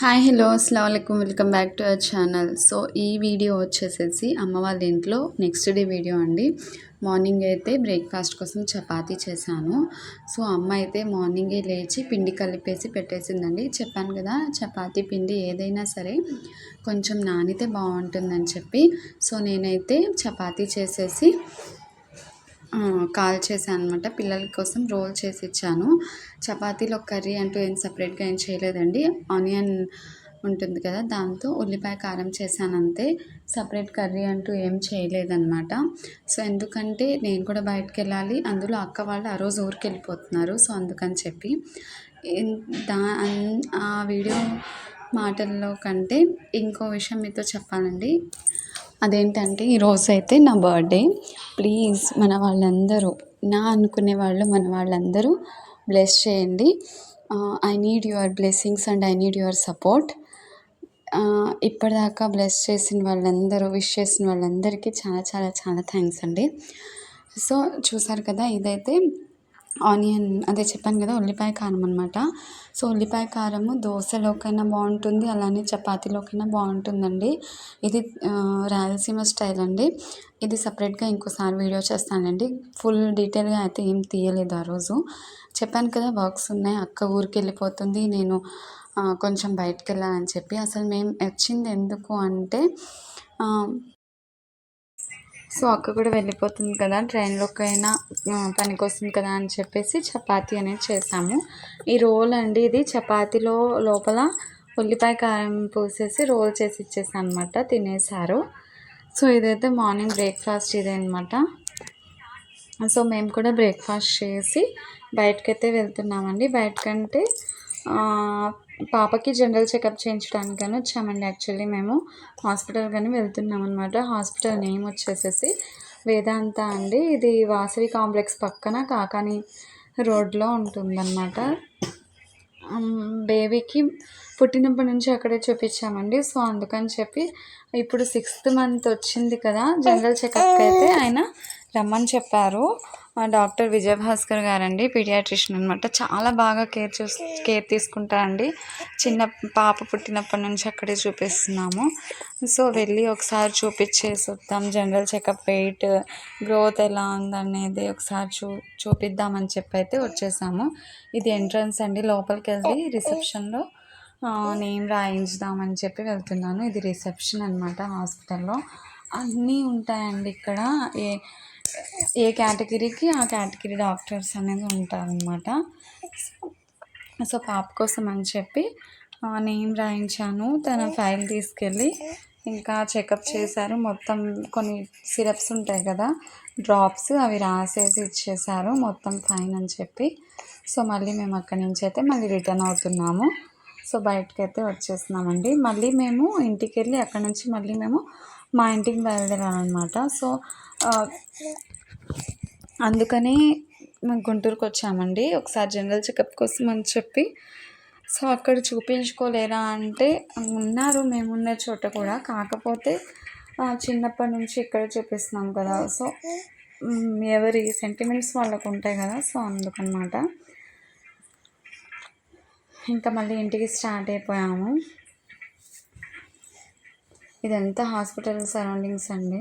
Hi hello అస్సలం welcome back to our channel. So ఈ video వచ్చేసేసి అమ్మ వాళ్ళ ఇంట్లో నెక్స్ట్ డే వీడియో అండి. మార్నింగ్ అయితే బ్రేక్ఫాస్ట్ కోసం చపాతీ చేశాను. సో అమ్మ అయితే మార్నింగే లేచి పిండి కలిపేసి పెట్టేసిందండి. చెప్పాను కదా చపాతీ పిండి ఏదైనా సరే కొంచెం నానితే బాగుంటుందని చెప్పి. సో నేనైతే చపాతీ చేసేసి కాల్ చేశాను అనమాట పిల్లల కోసం రోల్ చేసి ఇచ్చాను. చపాతీలో కర్రీ అంటూ ఏం సపరేట్గా ఏం చేయలేదండి. ఆనియన్ ఉంటుంది కదా దాంతో ఉల్లిపాయ కారం చేశాను అంతే సపరేట్ కర్రీ అంటూ ఏం చేయలేదన్నమాట. సో ఎందుకంటే నేను కూడా బయటకు వెళ్ళాలి అందులో అక్క వాళ్ళు ఆ రోజు ఊరికి వెళ్ళిపోతున్నారు సో అందుకని చెప్పి. దా ఆ వీడియో మాటల్లో కంటే ఇంకో విషయం మీతో చెప్పాలండి. అదేంటంటే ఈరోజు అయితే నా బర్త్డే. ప్లీజ్ మన వాళ్ళందరూ నా అనుకునే వాళ్ళు మన వాళ్ళందరూ బ్లెస్ చేయండి. I need your blessings and I need your support. ఇప్పటిదాకా బ్లెస్ చేసిన వాళ్ళందరూ విష్ చేసిన వాళ్ళందరికీ చాలా చాలా చాలా థ్యాంక్స్ అండి. సో చూసారు కదా ఇదైతే ఆనియన్ అదే చెప్పాను కదా ఉల్లిపాయ కారం అనమాట సో ఉల్లిపాయ కారము దోశలోకైనా బాగుంటుంది అలానే చపాతీలోకైనా బాగుంటుందండి. ఇది రాయలసీమ స్టైల్ అండి. ఇది సపరేట్గా ఇంకోసారి వీడియో చేస్తానండి. ఫుల్ డీటెయిల్గా అయితే ఏం తీయలేదు ఆ రోజు. చెప్పాను కదా వర్క్స్ ఉన్నాయి అక్క ఊరికి వెళ్ళిపోతుంది నేను కొంచెం బయటకు వెళ్ళాలని చెప్పి. అసలు మేము వచ్చింది ఎందుకు అంటే సో అక్క కూడా వెళ్ళిపోతుంది కదా ట్రైన్లోకి అయినా పనికి వస్తుంది కదా అని చెప్పేసి చపాతీ అనేది చేసాము. ఈ రోల్ అండి ఇది. చపాతీలో లోపల ఉల్లిపాయ కారం పూసేసి రోల్ చేసి ఇచ్చేసాను అనమాట తినేసారు సో ఇదైతే మార్నింగ్ బ్రేక్ఫాస్ట్ ఇదే అనమాట సో మేము కూడా బ్రేక్ఫాస్ట్ చేసి బయటకైతే వెళ్తున్నామండి. బయటకంటే పాపకి జనరల్ చెకప్ చేయించడానికి వచ్చామండి. యాక్చువల్లీ మేము హాస్పిటల్ కానీ వెళ్తున్నాం అనమాట హాస్పిటల్ నేమ్ వచ్చేసేసి వేదాంత అండి. ఇది వాసవి కాంప్లెక్స్ పక్కన కాకాని రోడ్లో ఉంటుందన్నమాట. బేబీకి పుట్టినప్పటి నుంచి అక్కడే చూపించామండి. సో అందుకని చెప్పి ఇప్పుడు సిక్స్త్ మంత్ వచ్చింది కదా జనరల్ చెకప్కి అయితే ఆయన రమ్మని చెప్పారు. మా డాక్టర్ విజయభాస్కర్ గారండి పీడియాట్రిషియన్ అనమాట చాలా బాగా కేర్ చూస్ కేర్ తీసుకుంటారండి. చిన్న పాప పుట్టినప్పటి నుంచి అక్కడే చూపిస్తున్నాము. సో వెళ్ళి ఒకసారి చూపించేసి వద్దాం జనరల్ చెకప్ వెయిట్ గ్రోత్ ఎలా ఉందనేది ఒకసారి చూ చూపిద్దామని చెప్పి అయితే వచ్చేసాము. ఇది ఎంట్రన్స్ అండి. లోపలికి వెళ్ళి రిసెప్షన్లో నేమ్ రాయించుదామని చెప్పి వెళ్తున్నాను. ఇది రిసెప్షన్ అనమాట హాస్పిటల్లో. అన్నీ ఉంటాయండి ఇక్కడ. ఏ ఏ కేటగిరీకి ఆ కేటగిరీ డాక్టర్స్ అనేది ఉంటారనమాట సో పాప కోసం అని చెప్పి నేమ్ రాయించాను. తన ఫైల్ తీసుకెళ్ళి ఇంకా చెకప్ చేశారు. మొత్తం కొన్ని సిరప్స్ ఉంటాయి కదా డ్రాప్స్ అవి రాసేసి ఇచ్చేసారు మొత్తం ఫైన్ అని చెప్పి. సో మళ్ళీ మేము అక్కడి నుంచి అయితే మళ్ళీ రిటర్న్ అవుతున్నాము. సో బయటకు అయితే వచ్చేస్తున్నామండి. మళ్ళీ మేము ఇంటికి వెళ్ళి అక్కడ నుంచి మళ్ళీ మేము మా ఇంటికి బయలుదేరాలన్నమాట సో అందుకని మేము గుంటూరుకు వచ్చామండి. ఒకసారి జనరల్ చెకప్ కోసం అని చెప్పి. సో అక్కడ చూపించుకోలేరా అంటే ఉన్నారు మేమున్న చోట కూడా. కాకపోతే చిన్నప్పటి నుంచి ఇక్కడ చూపిస్తున్నాం కదా. సో ఎవరి సెంటిమెంట్స్ వాళ్ళకు ఉంటాయి కదా. సో అందుకనమాట ఇంకా మళ్ళీ ఇంటికి స్టార్ట్ అయిపోయాము. ఇదంతా హాస్పిటల్ సరౌండింగ్స్ అండి.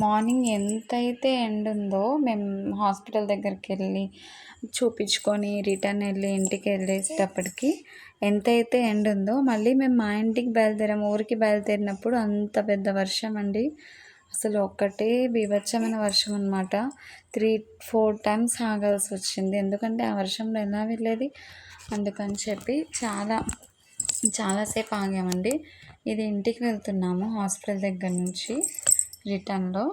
మార్నింగ్ ఎంతైతే ఎండ్ ఉందో మేము హాస్పిటల్ దగ్గరికి వెళ్ళి చూపించుకొని రిటర్న్ వెళ్ళి ఇంటికి వెళ్ళేటప్పటికి ఎంతైతే ఎండ్ ఉందో మళ్ళీ మేము మా ఇంటికి బయలుదేరాము ఊరికి బయలుదేరినప్పుడు అంత పెద్ద వర్షం అండి. అసలు ఒక్కటే బీభత్సమైన వర్షం అనమాట త్రీ ఫోర్ టైమ్స్ ఆగాల్సి వచ్చింది. ఎందుకంటే ఆ వర్షంలో ఎలా వెళ్ళేది? అందుకని చెప్పి చాలా చాలాసేపు ఆగామండి. ఇది ఇంటికి వెళ్తున్నాము హాస్పిటల్ దగ్గర నుంచి రిటర్న్లో.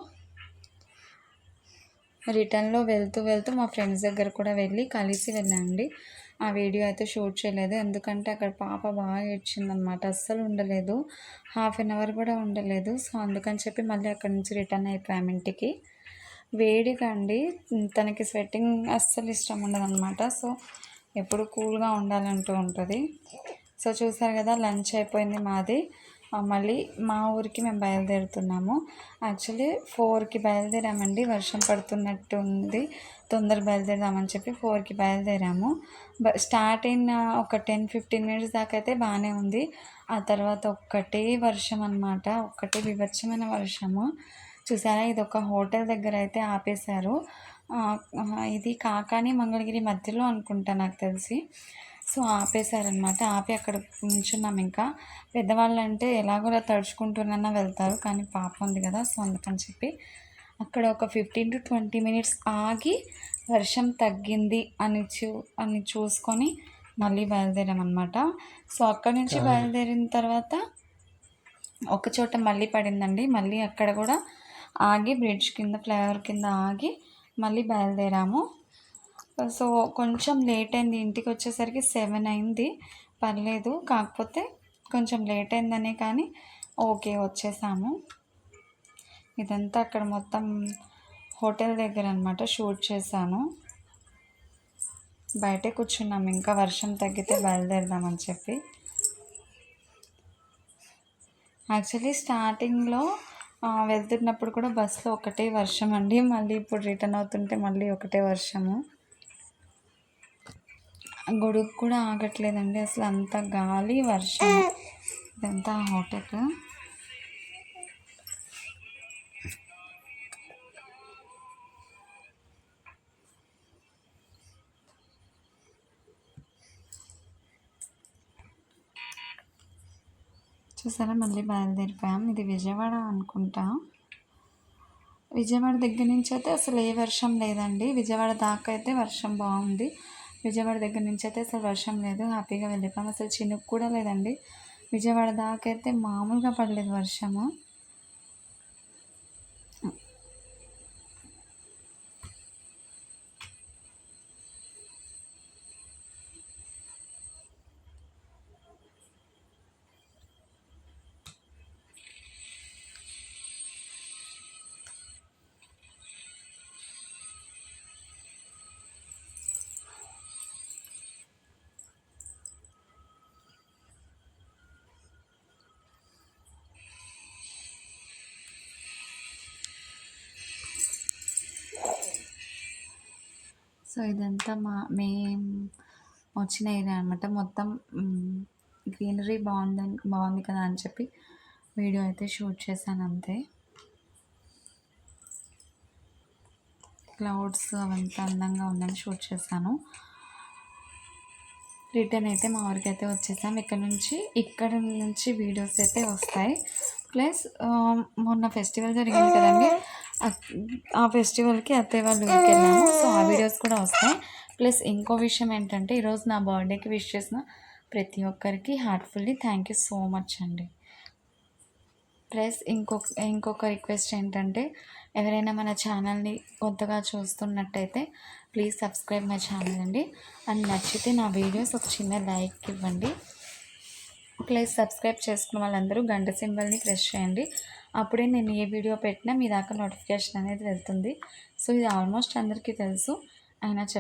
రిటర్న్లో వెళ్తూ వెళ్తూ మా ఫ్రెండ్స్ దగ్గర కూడా వెళ్ళి కలిసి వెళ్ళండి ఆ వీడియో అయితే షూట్ చేయలేదు. ఎందుకంటే అక్కడ పాప బాగా ఏడ్చిందనమాట. అస్సలు ఉండలేదు. హాఫ్ అన్ అవర్ కూడా ఉండలేదు. సో అందుకని చెప్పి మళ్ళీ అక్కడి నుంచి రిటర్న్ అయిపోయాము ఇంటికి. వేడిగా అండి. తనకి స్వెట్టింగ్ అస్సలు ఇష్టం ఉండదు అనమాట సో ఎప్పుడు కూల్గా ఉండాలంటూ ఉంటుంది. సో చూసారు కదా లంచ్ అయిపోయింది మాది. మళ్ళీ మా ఊరికి మేము బయలుదేరుతున్నాము. యాక్చువల్లీ ఫోర్కి బయలుదేరామండి. వర్షం పడుతున్నట్టు ఉంది. తొందర బయలుదేరదామని చెప్పి ఫోర్కి బయలుదేరాము. బ స్టార్ట్ అయిన ఒక టెన్ ఫిఫ్టీన్ మినిట్స్ దాకా అయితే బాగానే ఉంది. ఆ తర్వాత ఒక్కటే వర్షం అనమాట ఒక్కటే వివచ్చమైన వర్షము. చూసారా? ఇది ఒక హోటల్ దగ్గర అయితే ఆపేశారు. ఇది కాకాని మంగళగిరి మధ్యలో అనుకుంటా నాకు తెలిసి. సో ఆపేశారనమాట ఆపి అక్కడ ఉంచున్నాం ఇంకా. పెద్దవాళ్ళు అంటే ఎలాగోలా తడుచుకుంటున్నా వెళ్తారు. కానీ పాప ఉంది కదా సో అందుకని చెప్పి అక్కడ ఒక ఫిఫ్టీన్ టు ట్వంటీ మినిట్స్ ఆగి వర్షం తగ్గింది అని చూ అని చూసుకొని మళ్ళీ బయలుదేరామన్నమాట. సో అక్కడి నుంచి బయలుదేరిన తర్వాత ఒక చోట మళ్ళీ పడిందండి. మళ్ళీ అక్కడ కూడా ఆగి బ్రిడ్జ్ కింద ఫ్లైఓవర్ కింద ఆగి మళ్ళీ బయలుదేరాము. సో కొంచెం లేట్ అయింది. ఇంటికి వచ్చేసరికి సెవెన్ అయింది. పర్లేదు కాకపోతే కొంచెం లేట్ అయిందనే కానీ ఓకే వచ్చేసాము. ఇదంతా అక్కడ మొత్తం హోటల్ దగ్గర అనమాట షూట్ చేశాను. బయటే కూర్చున్నాం. ఇంకా వర్షం తగ్గితే బయలుదేరదామని చెప్పి. యాక్చువల్లీ స్టార్టింగ్లో వెళ్తున్నప్పుడు కూడా బస్సులో ఒకటే వర్షం అండి. మళ్ళీ ఇప్పుడు రిటర్న్ అవుతుంటే మళ్ళీ ఒకటే వర్షము. గొడుగు కూడా ఆగట్లేదండి. అసలు అంత గాలి వర్షం. ఇదంతా హోటల్ చూసారా మళ్ళీ బయలుదేరిపోయాం. ఇది విజయవాడ అనుకుంటా. విజయవాడ దగ్గర నుంచి అయితే అసలు ఏ వర్షం లేదండి. విజయవాడ దాకా అయితే వర్షం బాగుంది. విజయవాడ దగ్గర నుంచి అయితే అసలు వర్షం లేదు. హ్యాపీగా వెళ్ళిపోయాం. అసలు చినుకు కూడా లేదండి. విజయవాడ దాకా అయితే మామూలుగా పడలేదు వర్షము. సో ఇదంతా మా మేం వచ్చిన ఏరియా అనమాట మొత్తం గ్రీనరీ బాగుందని బాగుంది కదా అని చెప్పి వీడియో అయితే షూట్ చేశాను అంతే. క్లౌడ్స్ అవంతా అందంగా ఉందని షూట్ చేశాను. రిటర్న్ అయితే మా ఊరికి అయితే వచ్చేసాం. ఇక్కడ నుంచి ఇక్కడ నుంచి వీడియోస్ అయితే వస్తాయి. ప్లస్ మొన్న ఫెస్టివల్ జరిగింది కదండి. ఆ- ఫెస్టివల్కి అత్తయ్య వాళ్ళు వెళ్ళాము. సో ఆ వీడియోస్ కూడా వస్తాయి. ప్లస్ ఇంకో విషయం ఏంటంటే ఈరోజు నా బర్త్డేకి విష్ చేసిన ప్రతి ఒక్కరికి heartfully thank you so much అండి. ప్లస్ ఇంకొక ఇంకొక రిక్వెస్ట్ ఏంటంటే ఎవరైనా మన ఛానల్ని కొత్తగా చూస్తున్నట్టయితే ప్లీజ్ సబ్స్క్రైబ్ మై ఛానల్ అండి. అండ్ నచ్చితే నా వీడియోస్ ఒక చిన్న లైక్ ఇవ్వండి. ప్లీజ్ సబ్స్క్రైబ్ చేసుకున్న వాళ్ళందరూ గంట సింబల్ని ప్రెస్ చేయండి. అప్పుడే నేను ఏ వీడియో పెట్టినా మీ దాకా నోటిఫికేషన్ అనేది వెళ్తుంది. సో ఇది ఆల్మోస్ట్ అందరికీ తెలుసు. అయినా చెప్